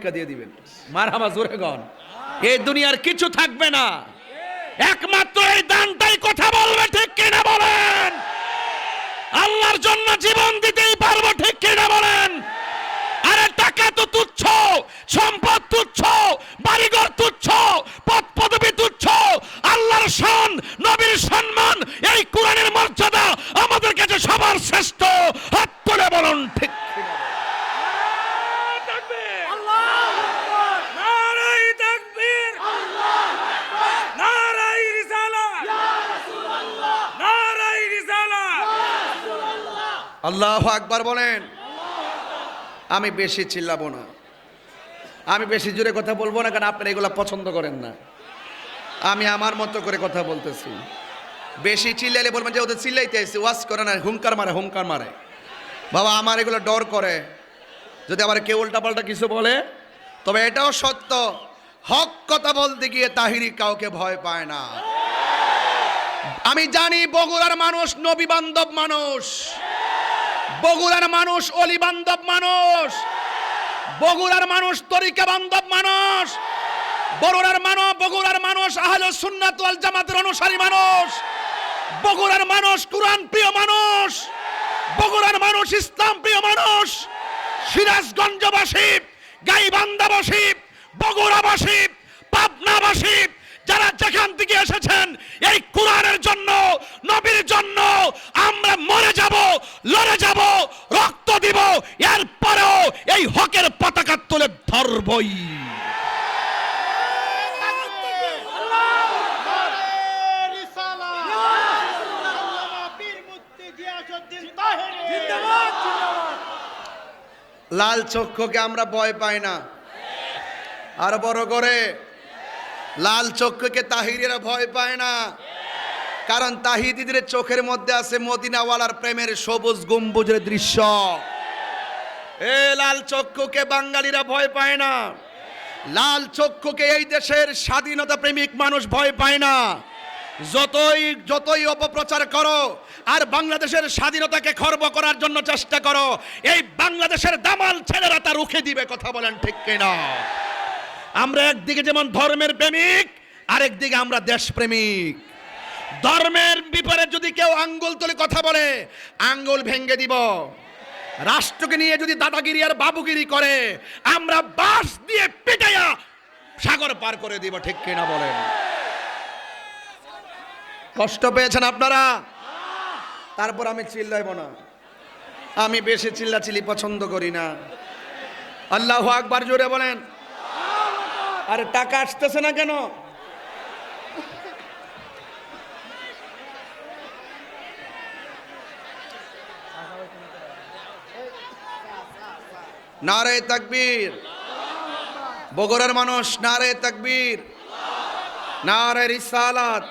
শিক্ষা দিয়ে দিবেন। মার হামা জোরে গন। এই দুনিয়ার কিছু থাকবে না। একমাত্র এই দানটাই কথা বলবে, ঠিক কিনা বলেন? আল্লাহর জন্য জীবন দিতেই পারব, ঠিক কিনা বলেন? আরে টাকা তো তুচ্ছ, সম্পদ তুচ্ছ, বাড়িঘর তুচ্ছ, পদ পদবি তুচ্ছ। আল্লাহর শান, নবীর সম্মান, এই কোরআনের মর্যাদা আমাদের কাছে সবার শ্রেষ্ঠ। হাত তুলে বলুন, ঠিক কিনা? নারাই তাকবীর নারাই রিসালাত নারাই রিসালাত আল্লাহ আকবার বলেন। আমি বেশি চিল্লাবো না। আমি বেশি জোরে কথা বলব না, কারণ আপনারা এগুলো পছন্দ করেন না। আমি আমার মতো করে কথা বলতেছি। বেশি চিল্লাইলে বলবেন যে ওদের চিল্লাইতে এসে ওয়াশ করে না, হুঙ্কার মারে হুঙ্কার মারে। বাবা, আমার এগুলো ডর করে। যদি আবার কেউ উল্টাপাল্টা কিছু বলে, তবে এটাও সত্য। হক কথা বলতে গিয়ে তাহিরি কাউকে ভয় পায় না। আমি জানি বগুড়ার মানুষ নবী বান্ধব মানুষ। বগুড়ার মানুষ, অলি বান্ধব মানুষ। বগুড়ার মানুষ, তরিকা বান্ধব মানুষ। বড়ার মানুষ, বগুড়ার মানুষ, আহলে সুন্নাত ওয়াল জামাতের অনুসারী মানুষ। বগুড়ার মানুষ, কুরআন প্রিয় মানুষ। বগুড়ার মানুষ, ইসলাম প্রিয় মানুষ। সিরাজগঞ্জবাসী, গাইবান্ধাবাসী, বগুড়াবাসী, পাবনাবাসী যারা যেখান থেকে এসেছেন, এই কোরআনের জন্য, নবীর জন্য আমরা মরে যাব, লড়ে যাব, রক্ত দিব, এরপরেও এই হকের পতাকা তুলে ধরবই। লাল চক্ষুকে আমরা ভয় পাই না। আর বড় করে লাল চক্ষুকে তাহিরেরা ভয় পায় না। কারণ তাহিদিদের চোখের মধ্যে আছে মদিনাওয়ালার প্রেমের সবুজ গম্বুজের দৃশ্য। এ লাল চক্ষুকে বাঙালিরা ভয় পায় না। লাল চক্ষুকে এই দেশের স্বাধীনতা প্রেমিক মানুষ ভয় পায় না। যতই যতই অপপ্রচার করো, আর বাংলাদেশের স্বাধীনতাকে খর্ব করার জন্য চেষ্টা করো, এই বাংলাদেশের দামাল ছেলেরা তা রুখে দিবে, কথা বলেন ঠিক কিনা? আমরা একদিকে যেমন ধর্মের প্রেমিক, আরেকদিকে আমরা দেশপ্রেমিক। ধর্মের বিপরে যদি কেউ আঙ্গুল তুলে কথা বলে, আঙ্গুল ভেঙ্গে দিব। রাষ্ট্রকে নিয়ে যদি দাদাগিরি আর বাবুগিরি করে, আমরা বাস দিয়ে পিটাইয়া সাগর পার করে দিব, ঠিক কিনা বলেন? কষ্ট পেয়েছেন আপনারা? তারপর আমি চিল্লাইব না। আমি বেশি চিল্লাচিল্লি পছন্দ করি না। আল্লাহ আকবার জোরে বলেন। আরে টাকা আসতেছে না কেন? নারে তাকবীর। বগুড়ার মানুষ, নারে তাকবীর। নারে রিসালাত।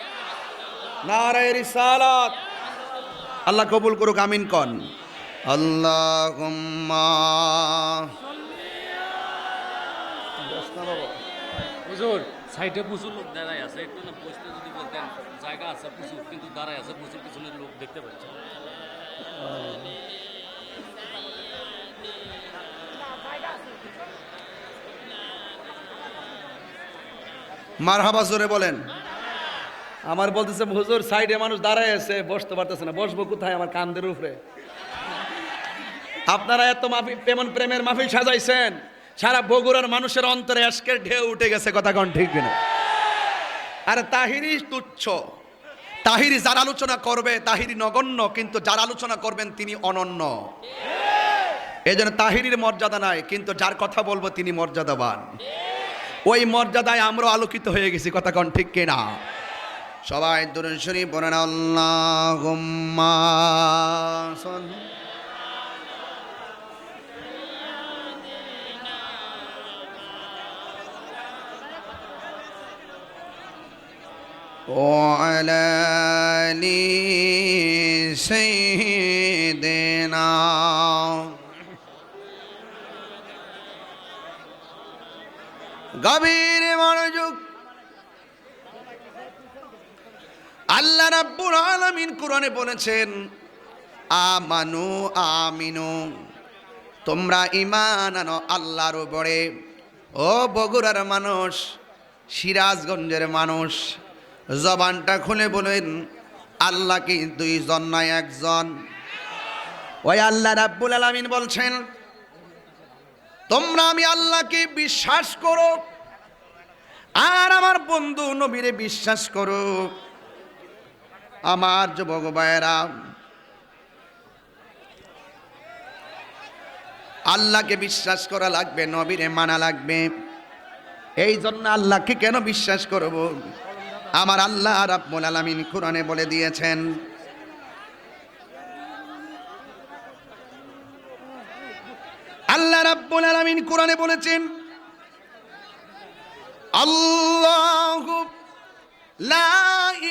নারে রিসালাত। আল্লাহ কবুল করুক, আমিন কন। আল্লাহুম্মা। হুজুর। সাইডে প্রচুর লোক দাঁড়ায় আছে একটু না বসতে যদি বলতেন জায়গা আছে প্রচুর কিন্তু দাঁড়ায় আছে প্রচুর পিছনে লোক দেখতে পাচ্ছি। মারহাবা জোরে বলেন। আমার বলতেছে হুজুর সাইডে মানুষ দাঁড়ায় আছে বসতে পারতেছে না। বসবো কোথায় আমার কান্দের উপরে? আপনারা এত মাফি প্রেমন প্রেমের মাফিল সাজাইছেন। সারা বগুড়ার মানুষের অন্তরে আজকের ঢেউ উঠে গেছে, কথা কোন ঠিক কিনা? আরে তাহিরি তুচ্ছ। তাহিরি যার আলোচনা করবে, তাহিরি নগণ্য, কিন্তু যার আলোচনা করবেন তিনি অনন্য। এই জন্য তাহিরির মর্যাদা নাই, কিন্তু যার কথা বলব তিনি মর্যাদাবান। ওই মর্যাদায় আমরা আলোকিত হয়ে গেছি, কথা কন ঠিক কিনা? সবাই দরুন শরীফ বলেন, আল্লাহুম্মা وعلى آل سيدنا গভীর মনোযোগ আল্লাহ রাব্বুল আলামিন কোরআনে বলেছেন আমানু আমিনু তোমরা ঈমান আনো আল্লাহর উপরে ও বগুড়ার মানুষ সিরাজগঞ্জের মানুষ জবানটা খুলে বলেন, আল্লাহ কি দুইজন নয় একজন? ওই আল্লাহ রাব্বুল আলামিন বলছেন, তোমরা আমি আল্লাহকে বিশ্বাস করো, আর আমার বন্ধু নবীরে বিশ্বাস করো। আমার যুবক ভাইয়েরা, আল্লাহকে বিশ্বাস করা লাগবে, নবীরে মানা লাগবে। এই জন্য আল্লাহকে কেন বিশ্বাস করব? আমার আল্লাহ রাব্বুল আলামিন কোরআনে বলে দিয়েছেন, আল্লাহ রাব্বুল আলামিন কোরআনে বলেছেন, আল্লাহ লা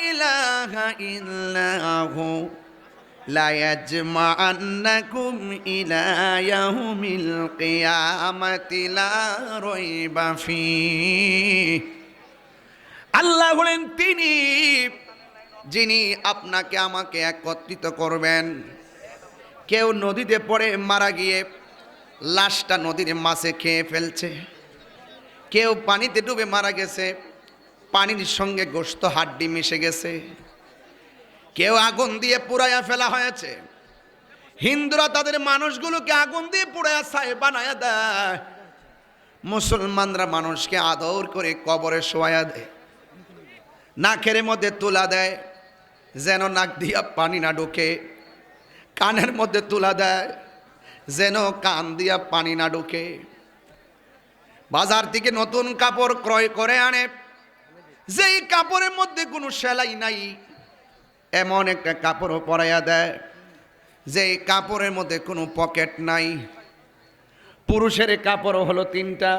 ইলাহা ইল্লাহু, লা ইয়াজমা'আন্নাকুম ইলা ইয়াউমিল কিয়ামাতি, লা রাইবা ফীহ আল্লাহ হলেন তিনি যিনি আপনাকে আমাকে একত্রিত করবেন, কেউ নদীতে পড়ে মারা গিয়ে লাশটা নদীর মাছে খেয়ে ফেলছে। কেউ পানিতে ডুবে মারা গেছে, পানির সঙ্গে গোস্ত হাড্ডি মিশে গেছে। কেউ আগুন দিয়ে পুড়াইয়া ফেলা হয়েছে। হিন্দুরা তাদের মানুষগুলোকে আগুন দিয়ে পুড়াইয়া ছাই বানায়া দেয়। মুসলমানরা মানুষকে আদর করে কবরে শোয়া দেয়। নাকের মধ্যে তুলা দেয়, যেন নাক দিয়া পানি না ঢোকে। কানের মধ্যে তুলা দেয়, যেন কান দিয়া পানি না ঢোকে। বাজার থেকে নতুন কাপড় ক্রয় করে আনে, যেই কাপড়ের মধ্যে কোনো সেলাই নাই, এমন একটা কাপড়ও পরাইয়া দেয়, যেই কাপড়ের মধ্যে কোনো পকেট নাই। পুরুষের কাপড় হলো তিনটা।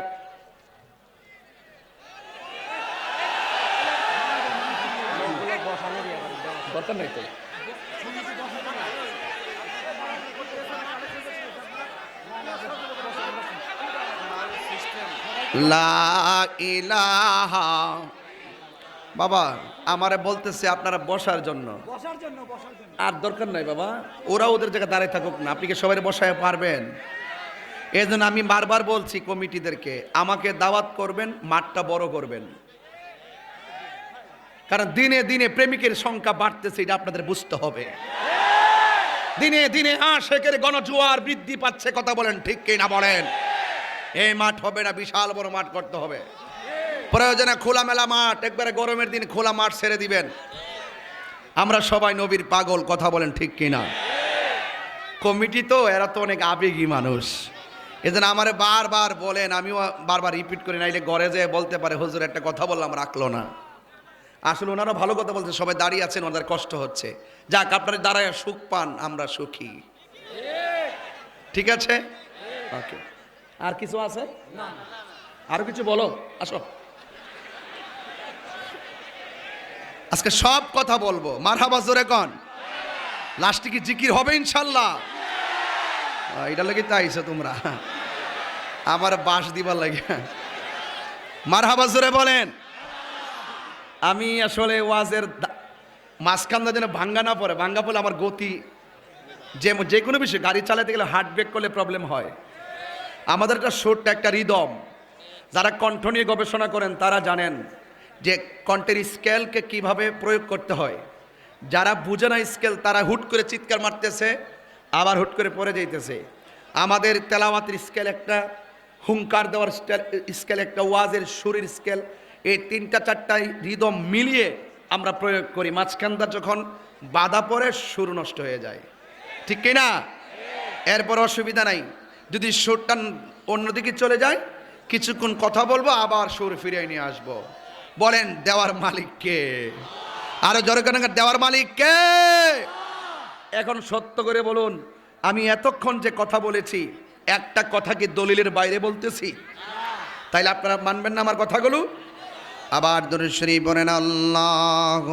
দরকার নাই তো? বাবা আমারে বলতেছে আপনারা বসার জন্য। আর দরকার নাই বাবা ওরা ওদের জায়গায় দাঁড়ায় থাকুক না আপনি কি সবাই বসায় পারবেন? এই জন্য আমি বারবার বলছি কমিটিদেরকে আমাকে দাওয়াত করবেন মাঠটা বড় করবেন। কারণ দিনে দিনে প্রেমিকের সংখ্যা বাড়তেছে, এটা আপনাদের বুঝতে হবে। দিনে দিনে আশেকের গণজোয়ার বৃদ্ধি পাচ্ছে, কথা বলেন ঠিক কি না বলেন? এই মাঠ হবে না, বিশাল বড় মাঠ করতে হবে। প্রয়োজনে খোলামেলা মাঠ, একবারে গরমের দিন খোলা মাঠ ছেড়ে দিবেন। আমরা সবাই নবীর পাগল, কথা বলেন ঠিক কিনা? কমিটি তো, এরা তো অনেক আবেগী মানুষ। এজন্য আমারে বারবার বলেন, আমিও বারবার রিপিট করি, নাইলে ঘরে যেয়ে বলতে পারে, হুজুর একটা কথা বললাম, রাখল না। আসলে ওনারা ভালো কথা বলছে, সবাই দাঁড়িয়ে আছেন, ওনাদের কষ্ট হচ্ছে। যাক, আপনারা দাঁড়ায় সুখ পান, আমরা সুখী। ঠিক আছে? ওকে আর কিছু আছে? আরও কিছু বলো, আসো। আজকে সব কথা বলব। মারহাবা জোরে কন। লাস্টে কি জিকির হবে ইনশাল্লাহ? এটা লাগে তাইছো তোমরা। আমার বাঁশ দিবার লাগে। মারহাবা জোরে বলেন। আমি আসলে ওয়াজের মাঝখানটা যেন ভাঙ্গা না পড়ে, ভাঙ্গা পড়লে আমার গতি যে যে কোনো বিষয় গাড়ি চালাতে গেলে হার্ট ব্রেক করলে প্রবলেম হয়। আমাদের একটা ছোট্ট একটা রিদম যারা কণ্ঠ নিয়ে গবেষণা করেন, তারা জানেন যে কণ্ঠের স্কেলকে কীভাবে প্রয়োগ করতে হয়। যারা বুঝে না স্কেল তারা হুট করে চিৎকার মারতেছে, আবার হুট করে পড়ে যাইতেছে। আমাদের তেলাওয়াতের স্কেল একটা, হুঙ্কার দেওয়ার স্কেল একটা, ওয়াজের সুরের স্কেল এই তিনটা চারটাই রিদম মিলিয়ে আমরা প্রয়োগ করি। মাঝখানটা যখন বাধা পড়ে, সুর নষ্ট হয়ে যায়। ঠিক কিনা এরপর অসুবিধা নাই। যদি সুরটা অন্যদিকে চলে যায়, কিছুক্ষণ কথা বলব, আবার সুর ফিরিয়ে নিয়ে আসব। বলেন, দেওয়ার মালিক কে? আরও কেন দেওয়ার মালিক কে? এখন সত্য করে বলুন, আমি এতক্ষণ যে কথা বলেছি, একটা কথা কি দলিলের বাইরে বলতেছি? তাইলে আপনারা মানবেন না আমার কথাগুলো? আবার দরুশ্রী বলেন আল্লাহ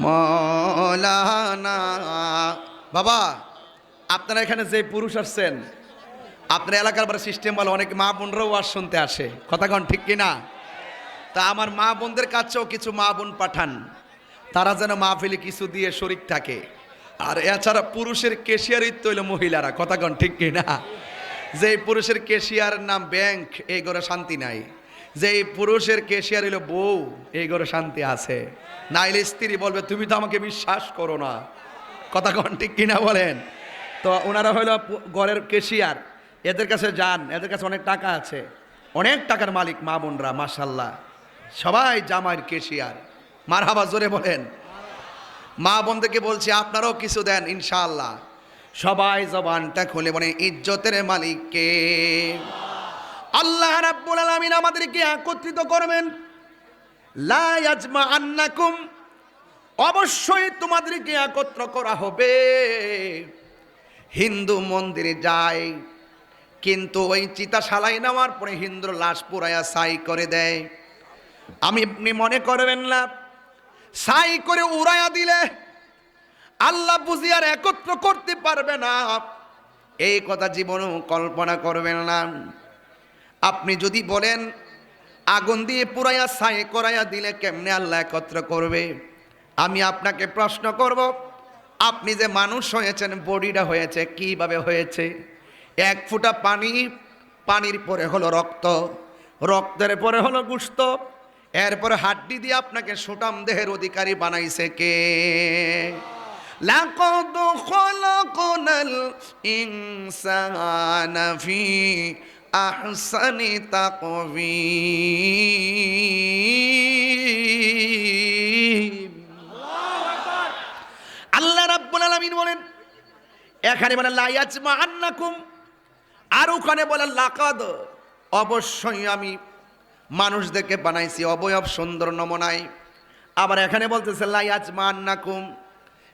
মৌলানা বাবা আপনারা এখানে যে পুরুষ আসছেন আপনার এলাকার বড় সিস্টেম বলে অনেক মা বোনরাও ওয়াজ শুনতে আসে। কথা কন ঠিক কিনা? তা আমার মা বোনদের কাছেও কিছু মা বোন পাঠান। তারা যেন মাহফিলে কিছু দিয়ে শরিক থাকে। আর এছাড়া পুরুষের কেশিয়ারই তো হইল মহিলারা, কথা কন ঠিক কিনা? যে পুরুষের কেশিয়ার নাম ব্যাংক এই ঘরে শান্তি নাই। যে পুরুষের কেশিয়ার হইল বউ, এই ঘরে শান্তি আছে। নাইলে স্ত্রী বলবে, তুমি তো আমাকে বিশ্বাস করো না। কথা কন ঠিক কিনা বলেন? তো ওনারা হইল ঘরের কেশিয়ার এদের কাছে যান, এদের কাছে অনেক টাকা আছে। অনেক টাকার মালিক মা বোনরা মাসাল্লাহ সবাই জামাইয়ের কেশিয়ার। মার হাবা জোরে বলেন। মা বোনদেরকে বলছি, আপনারাও কিছু দেন ইনশাল্লাহ সবাই জবানটা খুলে বলে, ইজ্জতের মালিককে। আল্লাহ রাব্বুল আলামিন আমাদেরকে একত্রিত করবেন। লা ইয়াজমা আন্নাকুম অবশ্যই তোমাদেরকে একত্র করা হবে। হিন্দু মন্দিরে যায় কিন্তু ওই চিতা সালাই নেওয়ার পরে হিন্দুর লাশ পুরাইয়া সাই করে দেয়। আমি আপনি মনে করবেন না সাই করে উড়াইয়া দিলে আল্লাহ বুঝি আর একত্র করতে পারবে না। এই কথা জীবনেও কল্পনা করবেন না। আপনি যদি বলেন, আগুন দিয়ে পুরাইয়া সাই করাইয়া দিলে কেমনে আল্লাহ একত্র করবে? আমি আপনাকে প্রশ্ন করব, আপনি যে মানুষ হয়েছেন, বডিটা হয়েছে, কীভাবে হয়েছে? এক ফুটা পানি, পানির পরে হলো রক্ত। রক্তের পরে হলো গুস্ত। এরপরে হাড্ডি দিয়ে আপনাকে সুটাম দেহের অধিকারী বানাইছে কে? আল্লাহ রাব্বুল আলামিন বলেন, এখানে বলে লাইয়াজমা আন্নাকুম আর ওখানে বলে লাকাদ। অবশ্যই আমি মানুষদেরকে বানাইছি, অবয়ব সুন্দর নমনায়। আবার এখানে বলতেছে লাইয়াজমা আন্নাকুম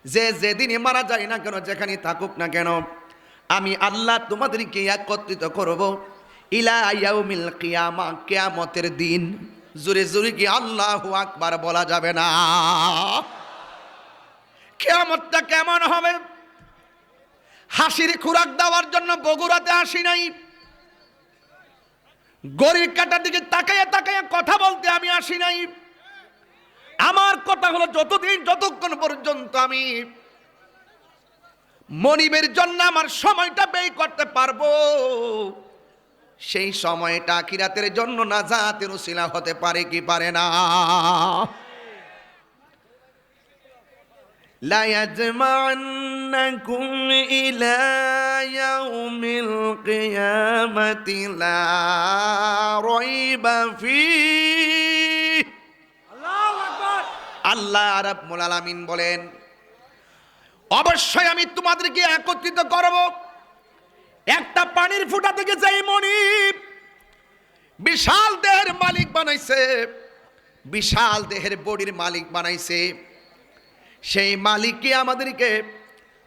যে যেদিনই মারা যায় না কেন যেখানে থাকুক না কেন, আমি আল্লাহ তোমাদেরকে একত্রিত করব ইলা ইয়াউমিল কিয়ামা, কিয়ামতের দিন। জোরে জোরে কি আল্লাহু আকবার বলা যাবে না। কেয়ামতটা কেমন হবে? হাসির খুরাক দেওয়ার জন্য বগুড়াতে আসি নাই। গরিব কাটার দিকে তাকাইয়া তাকাইয়া কথা বলতে আমি আসি নাই। আমার কথা হলো যতদিন যতক্ষণ পর্যন্ত আমি মনিবের জন্য আমার সময়টা ব্যয় করতে পারব, সেই সময়টা আখিরাতের জন্য না জাতের উসিলা হতে পারে কি পারে না। ليجمعنكم إلى يوم القيامة لا ريب فيه আল্লাহু আকবার আল্লাহ রাব্বুল আলামিন বলেন অবশ্যই আমি তোমাদেরকে একত্রিত করব একটা পানির ফুটা থেকে যেই মনিব বিশাল দেহের মালিক বানাইছে বিশাল দেহের বডির মালিক বানাইছে সেই মালিককে আমাদেরকে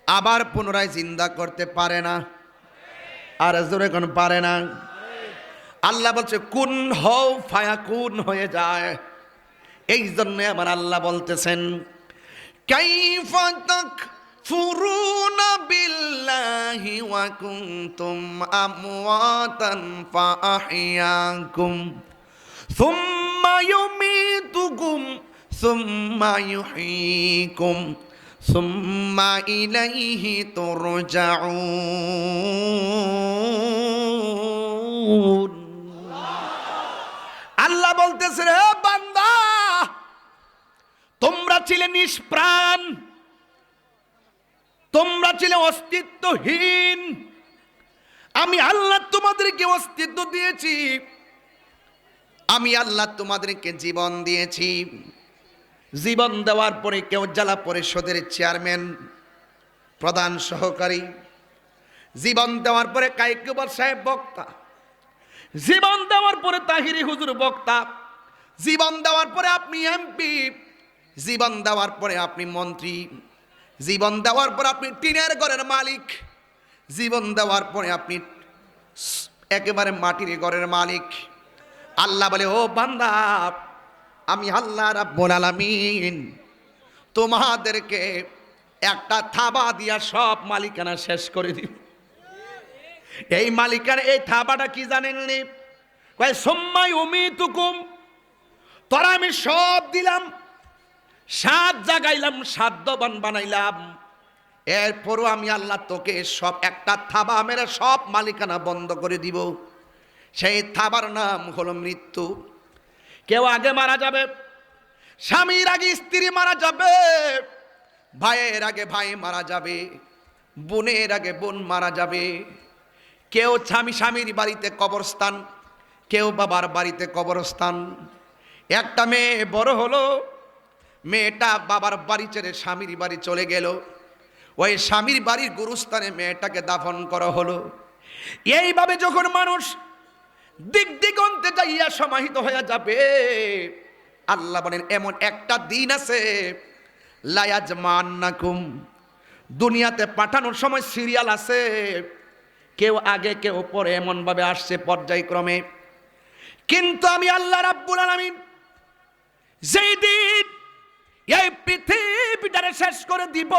আবার পুনরায় জিন্দা করতে পারে না। আর জোরে কোন পারে না। আল্লাহ বলছে, কুন হও ফায়া কুন হয়ে যায়। এই জন্য আমার আল্লাহ বলতেছেন ইউমীতুকুম সুম্মা ইউহয়ীকুম সুম্মা ইলাইহি তুরজাউন আল্লাহ বলতেছে রে বান্দা, তোমরা ছিলে নিষ্প্রাণ, তোমরা ছিলে অস্তিত্বহীন। আমি আল্লাহ তোমাদেরকে অস্তিত্ব দিয়েছি, আমি আল্লাহ তোমাদেরকে জীবন দিয়েছি। জীবন দেওয়ার পরে কেউ জেলা পরিষদের চেয়ারম্যান, প্রধান সহকারী। জীবন দেওয়ার পরে কাইকুবর সাহেব বক্তা। জীবন দেওয়ার পরে তাহিরি হুজুর বক্তা। জীবন দেওয়ার পরে আপনি এমপি। জীবন দেওয়ার পরে আপনি মন্ত্রী। জীবন দেওয়ার পর আপনি টিনের ঘরের মালিক। জীবন দেওয়ার পরে আপনি একেবারে মাটির ঘরের মালিক। আল্লাহ বলে, ও বান্দা আমি আল্লাহ রাব্বুল আলামিন তোমাদেরকে একটা থাবা দিয়া সব মালিকানা শেষ করে দিব। এই মালিকার এই থাবাটা কি জানেননি কয়, সোম্মাই উমি তুকুম তোরা আমি সব দিলাম, সাত জাগাইলাম সাধ্যবান বানাইলাম। এরপরও আমি আল্লাহ তোকে সব একটা থাবা মেরে সব মালিকানা বন্ধ করে দিব। সেই থাবার নাম হলো মৃত্যু। কেউ আগে মারা যাবে, স্বামীর আগে স্ত্রী মারা যাবে, ভাইয়ের আগে ভাই মারা যাবে, বোনের আগে বোন মারা যাবে। কেউ স্বামী স্বামীর বাড়িতে কবরস্থান, কেউ বাবার বাড়িতে কবরস্থান। একটা মেয়ে বড় হলো, মেয়েটা বাবার বাড়ি ছেড়ে স্বামীর বাড়ি চলে গেল। ওই স্বামীর বাড়ির গুরুস্থানে মেয়েটাকে দাফন করা হলো। এইভাবে যখন মানুষ দিক দিগন্তে যাইয়া সমাহিত হয়ে যাবে। আল্লাহ বলেন, এমন একটা দিন আছে লায়াজ মান্নাকুম দুনিয়াতে পাঠানোর সময় সিরিয়াল আছে। কেউ আগে, কেউ পরে, এমনভাবে আসছে পর্যায়ক্রমে। কিন্তু আমি আল্লাহ রাব্বুল আলামিন যেই দিন এই পৃথিবীটারে শেষ করে দিব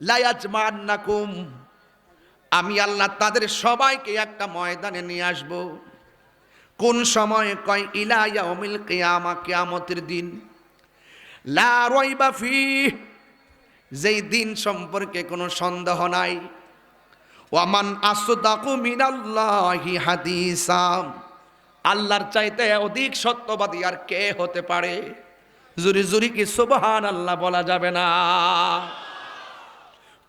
লায়াজ মান্নাকুম আমি আল্লাহ তাদের সবাইকে একটা ময়দানে নিয়ে আসব। কোন সময় কয় ইলাইয়া অমিল কেয়ামা কেয়ামতের দিন। লা ফি যেই দিন সম্পর্কে কোনো সন্দেহ নাই। ওয়ামান আসদাকু মিনাল্লাহি হাদিসাম আল্লাহর চাইতে অধিক সত্যবাদী আর কে হতে পারে? জুরি জুরি কি সুবহান আল্লাহ বলা যাবে না।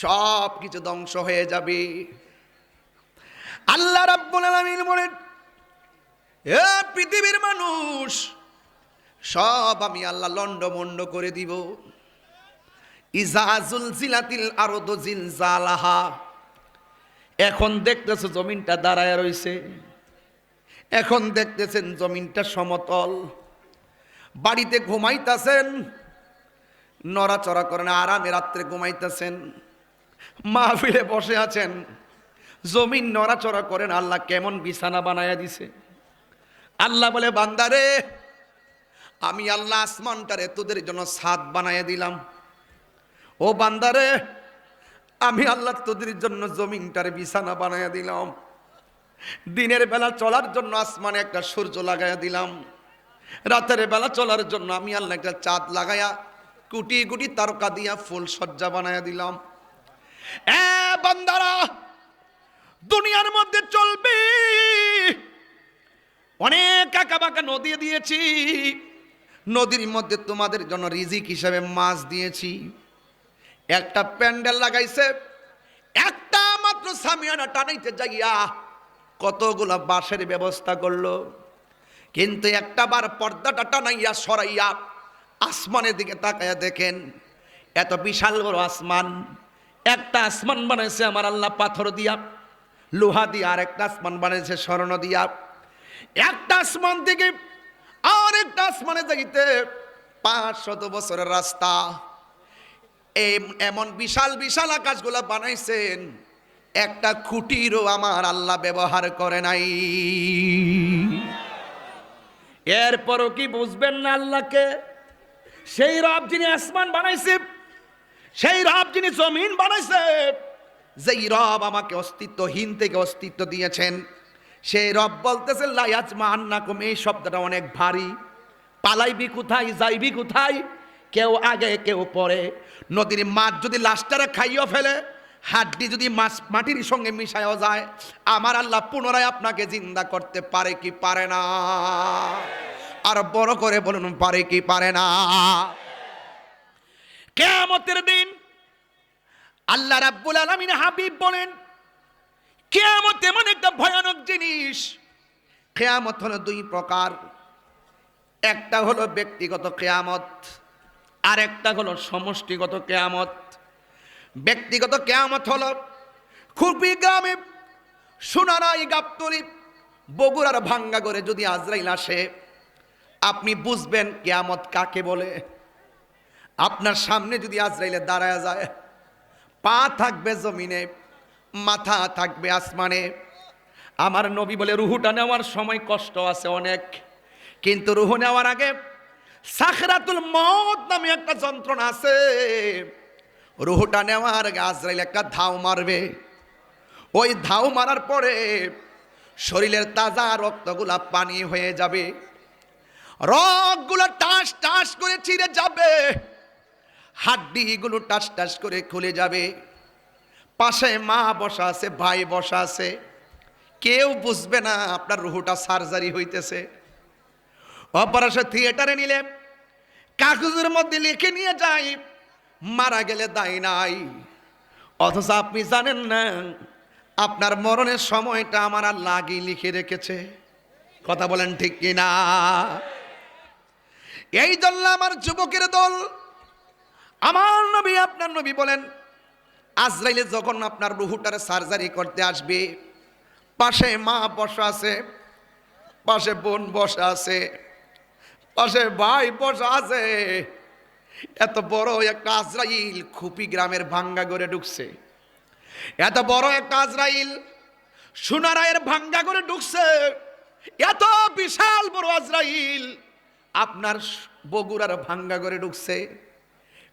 সব কিছু ধ্বংস হয়ে যাবে। আল্লাহ রাব্বুল আলামিন বলেন, এ পৃথিবীর মানুষ, সব আমি আল্লাহ লন্ডমন্ড করে দিব। ইজাজুল জিলাতিল আরদ জিলজালাহা। এখন দেখতেছে জমিনটা দাঁড়ায় রইছে। এখন দেখতেছেন জমিনটা সমতল। বাড়িতে ঘুমাইতেছেন, নড়াচড়া করেন, আরামে রাত্রে ঘুমাইতেছেন। মাহফিলে বসে আছেন। জমিন নড়াচড়া করেন, আল্লাহ কেমন বিছানা বানায়া দিছে। আল্লাহ বলে, বান্দারে, আমি আল্লাহ আসমানটারে তোদের জন্য ছাদ বানায়া দিলাম। ও বান্দারে, আমি আল্লাহ তোদের জন্য জমিনটারে বিছানা বানায়া দিলাম। দিনের বেলা চলার জন্য আসমানে একটা সূর্য লাগাইয়া দিলাম। রাতের বেলা চলার জন্য আমি আল্লাহ একটা চাঁদ লাগায়া, কুটি কুটি তারকা দিয়া ফুল সজ্জা বানায়া দিলাম। বান্দারা, দুনিয়ার মধ্যে চলবে। অনেক আঁকা বাঁকা নদী দিয়েছি। নদীর মধ্যে তোমাদের জন্য রিজিক হিসাবে মাছ দিয়েছি। একটা প্যান্ডেল লাগাইছে। একটা মাত্র সামিয়ানা টানাইতে যাইয়া কতগুলা বাঁশের ব্যবস্থা করল। কিন্তু একটা বার পর্দাটা টানাইয়া সরাইয়া আসমানের দিকে তাকাইয়া দেখেন, এত বিশাল বড় আসমান। একটা আসমান বানাইছে আমার আল্লাহ পাথর দিয়া, লোহা দিয়া, আর একটা আসমান বানাইছে স্বর্ণ দিয়া। একটা আসমান থেকে আর একটা আসমানে যাইতে পাঁচ শত বছরের রাস্তা। এম- এমন বিশাল বিশাল আকাশগুলা বানাইছেন, একটা খুঁটিরও আমার আল্লাহ ব্যবহার করে নাই। এরপরও কি বুঝবেন না আল্লাহকে? সেই রব যিনি আসমান বানাইছে সেই রব যিনি জমিন বানাইছে, যেই রব আমাকে অস্তিত্বহীন থেকে অস্তিত্ব দিয়েছেন, সেই রব বলতেছে লায়াজ মান্নাকুম এই শব্দটা অনেক ভারী। পালাইবি কোথায়, যাইবি কোথায়, কেউ আগে, কেউ পরে। নদীর মাছ যদি লাশটারে খাইও ফেলে, হাড্ডি যদি মাছ মাটির সঙ্গে মিশায়ও যায়, আমার আল্লাহ পুনরায় আপনাকে জিন্দা করতে পারে কি পারে না? আর বড় করে বলুন, পারে কি পারে না? কেয়ামতের দিন আল্লাহ রাব্বুল আলামিন হাবিব বলেন, কেয়ামত এমন একটা ভয়ানক জিনিস। কেয়ামত হলো দুই প্রকার। একটা হলো ব্যক্তিগত কেয়ামত আর একটা হলো সমষ্টিগত কেয়ামত। ব্যক্তিগত কেয়ামত হলো খুরপি গ্রামে সোনারাই গাবতলি বগুড়ার ভাঙ্গা করে যদি আজরাইল আসে, আপনি বুঝবেন কেয়ামত কাকে বলে। আপনার সামনে যদি আজরাইলে দাঁড়ায় যায়, পা থাকবে জমিনে, মাথা থাকবে আসমানে। আমার নবী বলে রুহুটা নেওয়ার সময় কষ্ট আছে অনেক, কিন্তু রুহু নেওয়ার আগে সাখরাতুল মত নামে একটা যন্ত্রণা আছে। রুহুটা নেওয়ার আগে আজরাইল একটা ধাও মারবে। ওই ধাও মারার পরে শরীরের তাজা রক্তগুলা পানি হয়ে যাবে। রগগুলো টাস টাস করে ছিঁড়ে যাবে। হাড্ডিগুলো টাস টাস করে খুলে যাবে। পাশে মা বসা আছে, ভাই বসা আছে। কেউ বুঝবে না আপনার রুহুটা সার্জারি হইতেছে। অপারেশন থিয়েটারে নিলে, কাগজের মধ্যে লিখে নিয়ে যাই, মারা গেলে দায় নাই। অথচ আপনি জানেন না, আপনার মরণের সময়টা আমার আল্লাহ আগেই লিখে রেখেছে। কথা বলেন ঠিক কিনা? এই জন্য আমার যুবকের দল আমার নবী, আপনার নবী বলেন, আজরাইলে যখন আপনার রুহুটার সার্জারি করতে আসবে, পাশে মা বসা আছে, পাশে বোন বসা আছে, পাশে ভাই বসা আছে, এত বড় একটা আজরাইল খুপি গ্রামের ভাঙ্গা করে ঢুকছে। এত বড় একটা আজরাইল সোনারায়ের ভাঙ্গা করে ঢুকছে। এত বিশাল বড় আজরাইল আপনার বগুড়ার ভাঙ্গা করে ঢুকছে।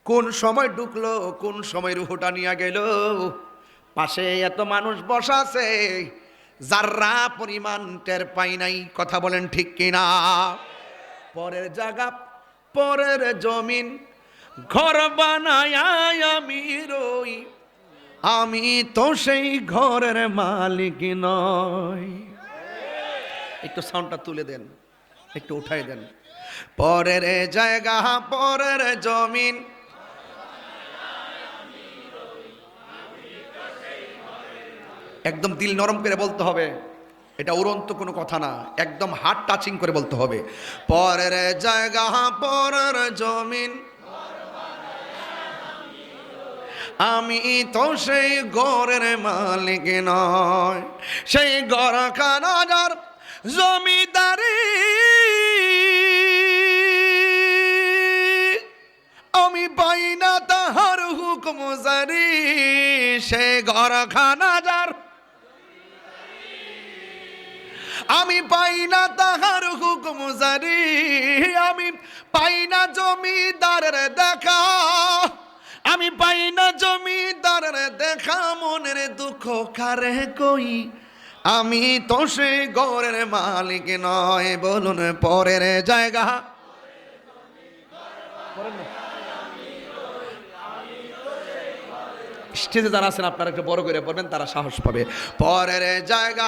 কোন সময় ঢুকলো, কোন সময় রুহুটা নিয়ে গেল। পাশে এত মানুষ বসা আছে, যাররা পরিমাণ টের পাই নাই, কথা বলেন ঠিক কিনা? পরের জায়গা, পরের জমিন, ঘর বানায় আমি রই। আমি তো সেই ঘরের মালিক নয় একটু সাউন্ডটা তুলে দেন, একটু উঠাই দেন। পরের জায়গা, পরের জমিন একদম দিল নরম করে বলতে হবে। এটা উড়ন্ত কোনো কথা না, একদম হার্ট টাচিং করে বলতে হবে। পরের জায়গা, পরের জমিন। আমি তো সেই ঘরের মালিক নয়, সেই ঘর খানার জমিদারি। আমি পাই না তাহার হুকুম জারি সে ঘর খানাদার আমি পাই না তাহার হুকুম জারি আমি পাই না জমিদারের দেখা, আমি পাই না জমিদারের দেখা, মনের দুঃখ কারে কই? আমি তো সে ঘরের মালিক নয়, বলুন পরের জায়গা। স্টেজে যারা আছেন, আপনারা একটু বড় করে পড়বেন, তারা সাহস পাবে। পরের জায়গা।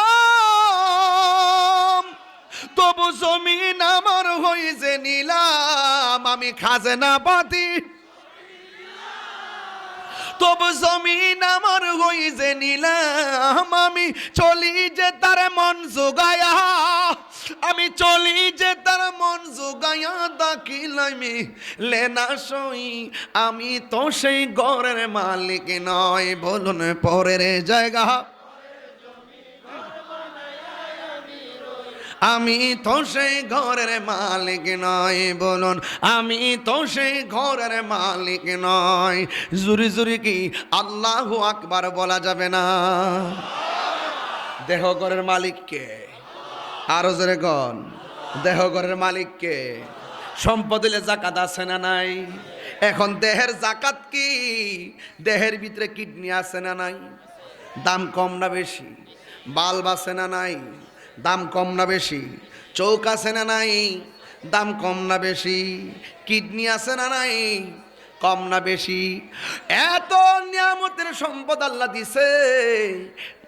তবু জমিন আমার হইছে নিলাম, আমি খাজনা পাতি তবু জমিন আমার হইছে নিলাম, আমি চলি যে তার মন জোগায়া। আমি চলি যে তার মন জোগায়া দাকিলামি লেনা সই। আমি তো সেই ঘরের মালিক নয় বলুন পরের জায়গা। আমি তো সেই ঘরের মালিক নয় বলুন। আমি তো সেই ঘরের মালিক নয় জুরি জুরি কি আল্লাহ আকবার বলা যাবে না? দেহ ঘরের মালিককে আরও জোরে গন দেহ ঘরের মালিককে সম্পদ দিলে জাকাত আছে না নাই? এখন দেহের জাকাত কি? দেহের ভিতরে কিডনি আছে না নাই? দাম কম না বেশি? বাল্ব আছে না নাই? দাম কম না বেশি? চৌক আছে না নাই? দাম কম না বেশি। কিডনি আছে না নাই? কম না বেশি। এত নিয়ামতের সম্পদ আল্লাহ দিছে।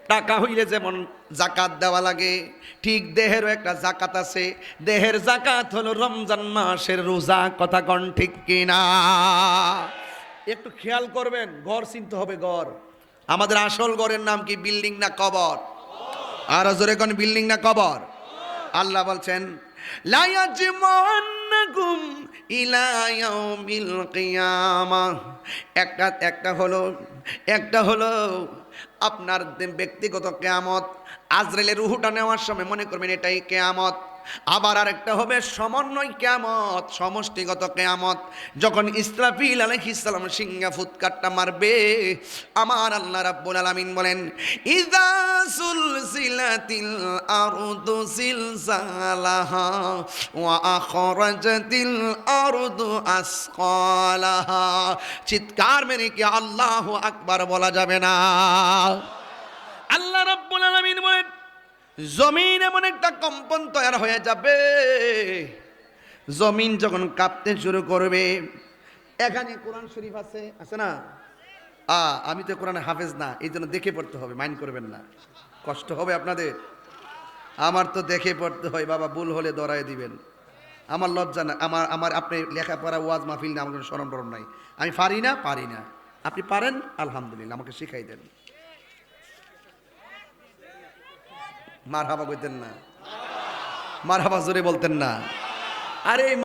টাকা হইলে যেমন জাকাত দেওয়া লাগে, ঠিক দেহেরও একটা জাকাত আছে। দেহের জাকাত হলো রমজান মাসের রোজা, কথা কন ঠিক কিনা? একটু খেয়াল করবেন, ঘর চিনতে হবে ঘর। আমাদের আসল ঘরের নাম কি? বিল্ডিং না কবর? আর জোরে কোন বিল্ডিং না কবর? আল্লাহ বলছেন একটা একটা হলো একটা হলো আপনার ব্যক্তিগত কেয়ামত আজরেলের রুহুটা নেওয়ার সময় মনে করবেন এটাই কেয়ামত। আবার আরেকটা হবে সমন্বয় কেয়ামত, সমষ্টিগত কেয়ামত। যখন ইসরাফিল আলাইহিস সালাম সিংহা ফুৎকারটা মারবে, আমার আল্লাহ রাব্বুল আলামিন বলেন চিৎকার মেরে কি আল্লাহু আকবার বলা যাবে না? আল্লাহ জমিন এমন একটা কম্পন তৈরি হয়ে যাবে। জমিন যখন কাঁপতে শুরু করবে, এখানে কোরআন শরীফ আছে আছে না? আ, আমি তো কোরআনে হাফেজ না, এই জন্য দেখে পড়তে হবে, মাইন্ড করবেন না। কষ্ট হবে আপনাদের। আমার তো দেখে পড়তে হয়, বাবা, ভুল হলে দরায় দিবেন। আমার লজ্জা না, আমার আমার আপনি লেখাপড়া, ওয়াজ মাহফিল না আমার কোনো টরণ নাই। আমি পারি না? পারি না। আপনি পারেন? আলহামদুলিল্লাহ, আমাকে শিখাই দেন। মার হাবা কইতেন না। মার হাবা জোরে বলতেন না। আরে